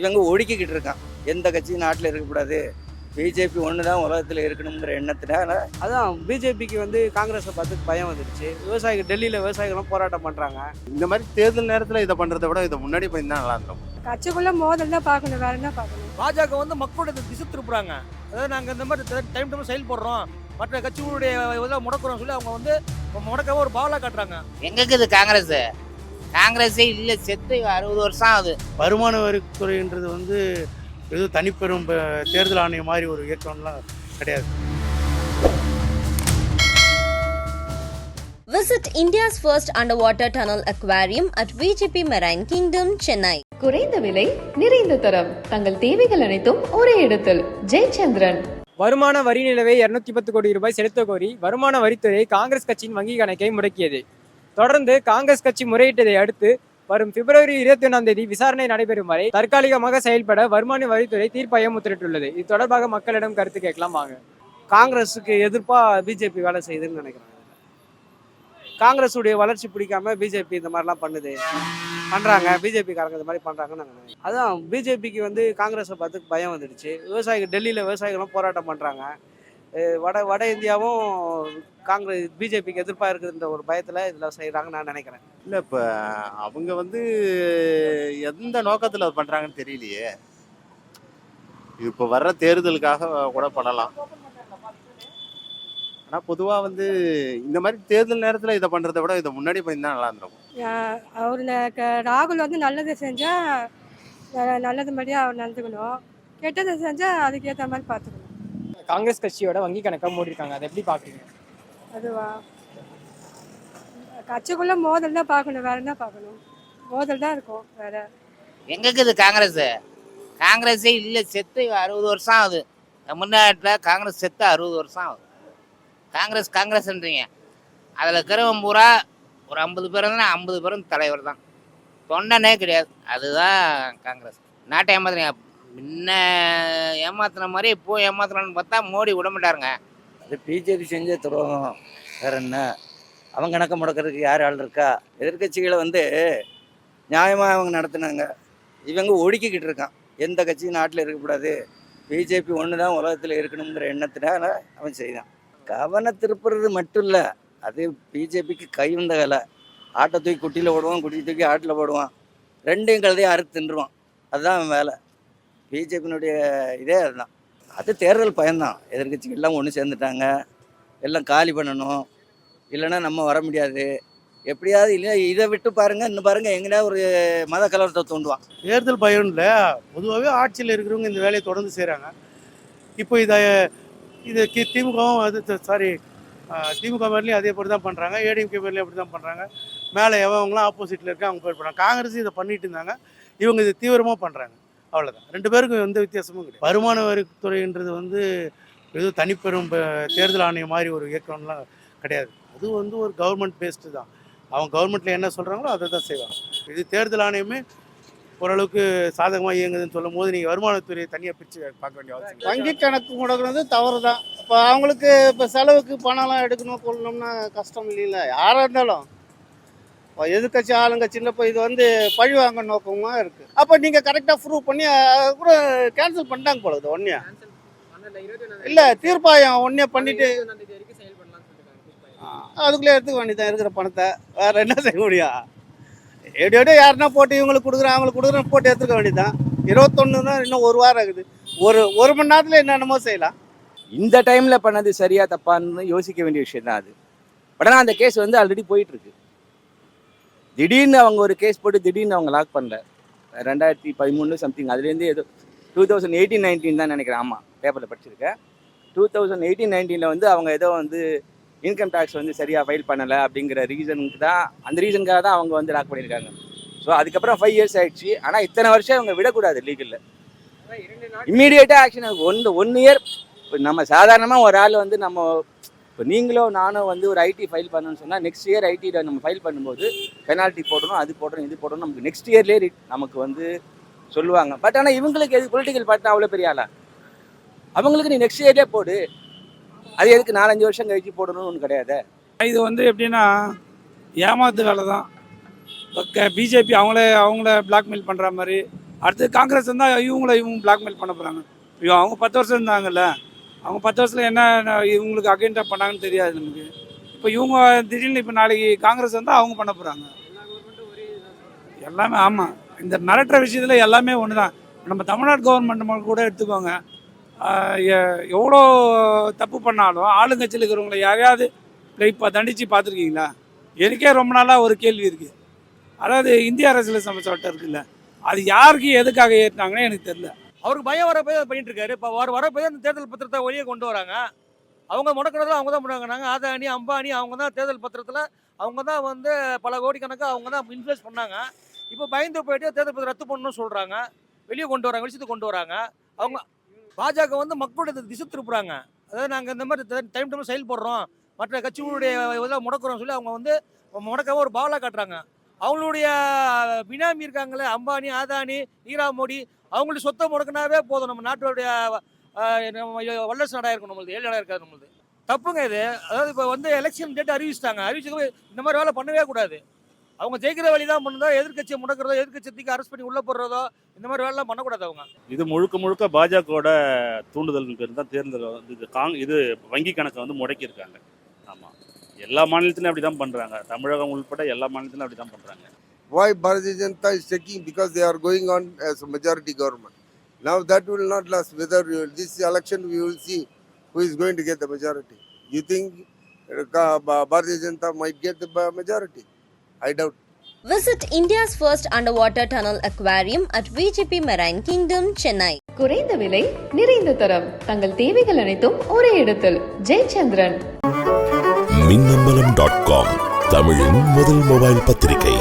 இவங்க ஒடுக்கிக்கிட்டு இருக்கான். எந்த கட்சியும் நாட்டில் இருக்கக்கூடாது. பிஜேபி ஒன்று தான் உலகத்தில் இருக்கணுங்கிற எண்ணத்தினால அதான் பிஜேபிக்கு வந்து காங்கிரஸை பார்த்து பயம் வந்துடுச்சு விவசாயிகள் டெல்லியில் விவசாயிகளும் போராட்டம் பண்ணுறாங்க இந்த மாதிரி தேர்தல் நேரத்தில் இதை பண்ணுறதை விட இதை முன்னாடி போய் தான் நல்லா இருக்கும். கட்சிக்குள்ள மோதல் தான் பார்க்கணும் வேற என்ன பார்க்கணும்? பாஜக வந்து மக்களோட திசை திருப்புறாங்க. அதாவது நாங்கள் இந்த மாதிரி டைம் டைம் செயல்படுறோம் மற்ற கட்சிகளுடைய இதெல்லாம் முடக்குறோம் சொல்லி அவங்க வந்து முடக்காம ஒரு பாவலா காட்டுறாங்க. எங்க இருக்குது காங்கிரஸ். காங்கிரஸே இல்லை செத்து அறுபது வருஷம் ஆகுது. வருமான வரித்துறைன்றது வந்து ஏதோ தனிப்பெரும் தேர்தல் ஆணையம் மாதிரி ஒரு இயக்கம்லாம் கிடையாது. Visit India's first underwater tunnel aquarium at VGP Marine Kingdom, Chennai. குறைந்த விலை நிறைந்த தரம். தங்கள் தேவைகள் அனைத்தும் ஒரே இடத்தில். ஜெயச்சந்திரன். வருமான வரி நிலவை இருநூத்தி பத்து கோடி ரூபாய் செலுத்தக் கோரி வருமான வரித்துறை காங்கிரஸ் கட்சியின் வங்கி கணக்கை முடக்கியது. தொடர்ந்து காங்கிரஸ் கட்சி முறையிட்டதை அடுத்து வரும் பிப்ரவரி இருபத்தி ஒன்றாம் தேதி விசாரணை நடைபெறும் வரை தற்காலிகமாக செயல்பட வருமான வரித்துறை தீர்ப்பாயம் உத்தரவிட்டுள்ளது. இது தொடர்பாக மக்களிடம் கருத்து கேட்கலாம் வாங்க. காங்கிரஸுக்கு எதிர்ப்பாக பிஜேபி வேலை செய்யுதுன்னு நினைக்கிறேன். காங்கிரஸுடைய வளர்ச்சி பிடிக்காம பிஜேபி இந்த மாதிரிலாம் பண்ணுது. பண்ணுறாங்க பிஜேபிக்காரங்க இந்த மாதிரி பண்ணுறாங்கன்னு நாங்கள் அதான் பிஜேபிக்கு வந்து காங்கிரஸை பார்த்து பயம் வந்துடுச்சு. விவசாயிகள் டெல்லியில் விவசாயிகளும் போராட்டம் பண்ணுறாங்க வட வட இந்தியாவும் காங்கிரஸ் பிஜேபிக்கு எதிர்ப்பாக இருக்குதுன்ற ஒரு பயத்தில் இதில் செய்கிறாங்கன்னு நான் நினைக்கிறேன். இல்லை இப்போ அவங்க வந்து எந்த நோக்கத்தில் அது பண்ணுறாங்கன்னு தெரியலையே. இப்போ வர்ற தேர்தலுக்காக கூட பண்ணலாம். ஆனால் பொதுவாக வந்து இந்த மாதிரி தேர்தல் நேரத்தில் இதை பண்ணுறதை விட இதை முன்னாடி போய் தான் நல்லா இருந்திருக்கும். அவர் ராகுல் வந்து நல்லது செஞ்சா ந- நல்லது மாதிரியே அவர் நடந்துக்கணும். கெட்டதை செஞ்சா அதுக்கு ஏற்ற மாதிரி பார்த்துக்கணும் காங்கிரஸ் கட்சியோட வங்கி கணக்கை மூடிருக்காங்க அதை எப்படி பாக்குறீங்க அதுவா? கட்சிக்குள்ள மோதல் தான் பார்க்கணும். வேற என்ன பார்க்கணும்? மோதல் தான் இருக்கும். வேற. எங்க இருக்குது காங்கிரஸ். காங்கிரஸே இல்லை செத்து அறுபது வருஷம் ஆகுது. தமிழ்நாட்டில் காங்கிரஸ் செத்து அறுபது வருஷம் ஆகுது. காங்கிரஸ் காங்கிரஸ்ன்றீங்க. அதில் இருக்கிறவன் பூரா ஒரு ஐம்பது பேர் இருந்தால் ஐம்பது பேரும் தலைவர் தான். தொண்டனே கிடையாது. அதுதான் காங்கிரஸ். நாட்டை ஏமாத்துறீங்க. முன்ன ஏமாத்துன மாதிரி இப்போ ஏமாத்துறான்னு பார்த்தா மோடி விட மாட்டாருங்க அது பிஜேபி செஞ்ச துரோகம். வேற என்ன? அவங்க கணக்கு முடக்கிறதுக்கு யார் ஆள் இருக்கா? எதிர்க்கட்சிகளை வந்து நியாயமாக அவங்க நடத்தினாங்க. இவங்க ஒடுக்கிக்கிட்டு இருக்கான். எந்த கட்சியும் நாட்டில் இருக்கக்கூடாது பிஜேபி ஒன்று தான் உலகத்தில் இருக்கணுங்கிற எண்ணத்தினால அவன் செய்தான். கவன திருப்புறது மட்டும் இல்லை. அது பிஜேபிக்கு கைவந்த வேலை. ஆட்டை தூக்கி குட்டியில் போடுவான் குட்டி தூக்கி ஆட்டில் போடுவான். ரெண்டையும் கழுதையும் அறுத்து தின்றுவான். அதுதான் அவன் வேலை. பிஜேபியினுடைய இதே அதுதான். அது தேர்தல் பயன்தான் எதிர்கட்சிகள் எல்லாம் ஒன்று சேர்ந்துட்டாங்க. எல்லாம் காலி பண்ணணும். இல்லைன்னா நம்ம வர முடியாது. எப்படியாவது இல்லை இதை விட்டு பாருங்க இன்னும் பாருங்க எங்கேயா ஒரு மத கலவரத்தை தூண்டுவான். தேர்தல் பயம் இல்லை. பொதுவாகவே ஆட்சியில் இருக்கிறவங்க இந்த வேலையை தொடர்ந்து செய்கிறாங்க இப்போ இதை இது திமுகவும் அது சாரி திமுக மேலேயும் அதே போட்டு தான் பண்ணுறாங்க ஏடிஎம்கே மேலேயும் அப்படி தான் பண்ணுறாங்க மேலே எவங்களாம் ஆப்போசிட்டில் இருக்க அவங்க போயிட்டு போகிறாங்க காங்கிரஸ் இதை பண்ணிட்டு இருந்தாங்க. இவங்க இதை தீவிரமாக பண்ணுறாங்க அவ்வளோதான் ரெண்டு பேருக்கும் எந்த வித்தியாசமும் கிடையாது. வருமான வரித்துறைன்றது வந்து ஏதோ தனிப்பெரும் ப- தேர்தல் ஆணையம் மாதிரி ஒரு இயக்கம்லாம் கிடையாது. அது வந்து ஒரு கவர்மெண்ட் பேஸ்டு தான். அவங்க கவர்மெண்ட்டில் என்ன சொல்கிறாங்களோ அதை தான் செய்வாங்க. இது தேர்தல் ஆணையமே ஓரளவுக்கு சாதகமாக இயங்குதுன்னு சொல்லும் போது நீங்கள் வருமானத்துறையை தனியாக பிரித்து பார்க்க வேண்டிய அவசியம். வங்கி கணக்கு முடக்கிறது தவறு தான். இப்போ அவங்களுக்கு இப்போ செலவுக்கு பணம்லாம் எடுக்கணும் கொள்ளணும்னா கஷ்டம் இல்லைல்ல? யாராக இருந்தாலும். இப்போ எதிர்க்கட்சி ஆளுங்கட்சியில் இப்போ இது வந்து பழி வாங்க நோக்கமாக இருக்குது அப்போ நீங்கள் கரெக்டாக ப்ரூவ் பண்ணி கூட கேன்சல் பண்ணிட்டாங்க போல இது ஒன்றே இல்லை தீர்ப்பாயம் ஒன்றே பண்ணிட்டு அதுக்குள்ளே எடுத்துக்க வேண்டியதான் இருக்கிற பணத்தை. வேற என்ன செய்ய முடியும்? எப்படி எப்படியோ யாருன்னா போட்டு இவங்களுக்கு கொடுக்குறேன் அவங்களுக்கு கொடுக்குறேன் போட்டு எடுத்துக்க வேண்டியதான் இருபத்தொன்னு தான் இன்னும் ஒரு வாரம் ஆகுது ஒரு ஒரு மணி நேரத்தில் என்னென்னமோ செய்யலாம். இந்த டைமில் பண்ணது சரியா தப்பான்னு யோசிக்க வேண்டிய விஷயம் தான் அது. பட் ஆனால் அந்த கேஸ் வந்து ஆல்ரெடி போயிட்டுருக்கு திடீர்னு அவங்க ஒரு கேஸ் போட்டு திடீர்னு அவங்க லாக் பண்ணல. ரெண்டாயிரத்தி பதிமூணு சம்திங் அதுலேருந்து ஏதோ டூ தௌசண்ட் எயிட்டீன் நைன்டீன் தான் நினைக்கிறேன். ஆமாம் பேப்பரில் படிச்சிருக்கேன் டூ தௌசண்ட் எயிட்டீன் நைன்டீனில் வந்து அவங்க ஏதோ வந்து இன்கம் டேக்ஸ் வந்து சரியாக ஃபைல் பண்ணலை அப்படிங்கிற ரீசனுக்கு தான் அந்த ரீசனுக்காக தான் அவங்க வந்து லாக் பண்ணியிருக்காங்க. ஸோ அதுக்கப்புறம் ஃபைவ் இயர்ஸ் ஆயிடுச்சு. ஆனால் இத்தனை வருஷம் அவங்க விடக்கூடாது லீகலில் இம்மீடியட்டாக ஆக்ஷன் ஒன் ஒன் இயர் இப்போ நம்ம சாதாரணமாக ஒரு ஆள் வந்து நம்ம இப்போ நீங்களும் நானும் வந்து ஒரு ஐடி ஃபைல் பண்ணணும்னு சொன்னால் நெக்ஸ்ட் இயர் ஐடியில் நம்ம ஃபைல் பண்ணும்போது பெனால்ட்டி போடணும் அது போடணும் இது போடணும் நமக்கு நெக்ஸ்ட் இயர்லேயே நமக்கு வந்து சொல்லுவாங்க. பட் ஆனால் இவங்களுக்கு எது பொலிட்டிக்கல் பார்ட்டி அவ்வளோ பெரிய ஆளா? அவங்களுக்கு நீ நெக்ஸ்ட் இயர்லேயே போடு. அது எதுக்கு நாலஞ்சு வருஷம் கழிச்சு போடணும்னு ஒன்று கிடையாது? இது வந்து எப்படின்னா ஏமாத்து வேலை தான். பிஜேபி அவங்களே அவங்கள பிளாக்மெயில் பண்ணுற மாதிரி. அடுத்து காங்கிரஸ் வந்தால் இவங்கள இவங்க பிளாக்மெயில் பண்ண போகிறாங்க ஐயோ அவங்க பத்து வருஷம் இருந்தாங்கல்ல. அவங்க பத்து வருஷத்தில் என்ன இவங்களுக்கு அகைன்டாக பண்ணாங்கன்னு தெரியாது நமக்கு. இப்போ இவங்க திடீர்னு இப்போ நாளைக்கு காங்கிரஸ் வந்தால் அவங்க பண்ண போகிறாங்க எல்லாமே ஆமாம் இந்த மிரட்டுற விஷயத்தில் எல்லாமே ஒன்று தான் நம்ம தமிழ்நாடு கவர்மெண்ட் கூட எடுத்துக்கோங்க. எவ்வளோ தப்பு பண்ணாலும் ஆளுங்கட்சியில் இருக்கிறவங்கள யாரையாவது இப்போ தண்டித்து பார்த்துருக்கீங்களா? எனக்கே ரொம்ப நாளாக ஒரு கேள்வி இருக்குது அதாவது இந்திய அரசியல் சட்டம் இருக்குல்ல அது யாருக்கு எதுக்காக ஏற்றினாங்கன்னு எனக்கு தெரில அவருக்கு பயம் வர போய் பண்ணிட்டு இருக்காரு. இப்போ வர வர போய் அந்த தேர்தல் பத்திரத்தை வெளியே கொண்டு வராங்க. அவங்க முடக்கிறதுல அவங்க தான் பண்ணுறாங்க அதானி அம்பானி அவங்க தான் தேர்தல் பத்திரத்தில் அவங்க தான் வந்து பல கோடிக்கணக்காக அவங்க தான் இன்வெஸ்ட் பண்ணாங்க. இப்போ பயந்து போயிட்டு தேர்தல் பத்திரம் ரத்து பண்ணணும்னு சொல்கிறாங்க வெளியே கொண்டு வராங்க வெளிச்சத்து கொண்டு வராங்க. அவங்க பாஜக வந்து மக்களுடைய திசை திருப்புறாங்க. அதாவது நாங்கள் இந்த மாதிரி டைம் டைம் செயல்படுறோம் மற்ற கட்சிகளுடைய இதெல்லாம் முடக்கிறோம் சொல்லி அவங்க வந்து முடக்காம ஒரு பாவலாக காட்டுறாங்க. அவங்களுடைய பினாமி இருக்காங்களே அம்பானி ஆதானி நீரா மோடி அவங்களுடைய சொத்தை முடக்கினாவே போதும். நம்ம நாட்டுடைய வல்லரசு நாடாக இருக்கும் நம்மளுது ஏழு நாடாக இருக்காது நம்மளது. தப்புங்க இது. அதாவது இப்போ வந்து எலெக்ஷன் டேட் அறிவிச்சிட்டாங்க. அறிவிச்சது இந்த மாதிரி வேலை பண்ணவே கூடாது. அவங்க ஜெயிக்கிற வழி தான் பண்ணுதோ எதிர்க்கட்சியை முடக்கிறதோ எதிர்க்கட்சி தூக்கி அரெஸ்ட் பண்ணி உள்ளே போடுறதோ இந்த மாதிரி வேலைலாம் பண்ணக்கூடாது அவங்க. இது முழுக்க முழுக்க பாஜகவோட தூண்டுதல் பேர் தான் தேர்தல் வந்து இது காங் இது வங்கி கணக்கை வந்து முடக்கியிருக்காங்க. ஆமாம் எல்லா மாநிலத்திலும் அப்படி தான் பண்ணுறாங்க தமிழகம் உள்பட எல்லா மாநிலத்திலும் அப்படி தான் பண்ணுறாங்க why Bharatiya Janata is taking because they are going on as a majority government. Now that will not last. Whether you, this election we will see who is going to get the majority. You think uh, Bharatiya Janata might get the majority? I doubt. Visit India's first underwater tunnel aquarium at VGP Marine Kingdom, Chennai. குறைந்த விலை நிறைந்த தரம் தங்கள் தேவைகள் அனைத்தும் ஒரே இடத்தில் Jayachandran Minnambalam dot com தமிழின் முதல் மொபைல் பத்திரிகை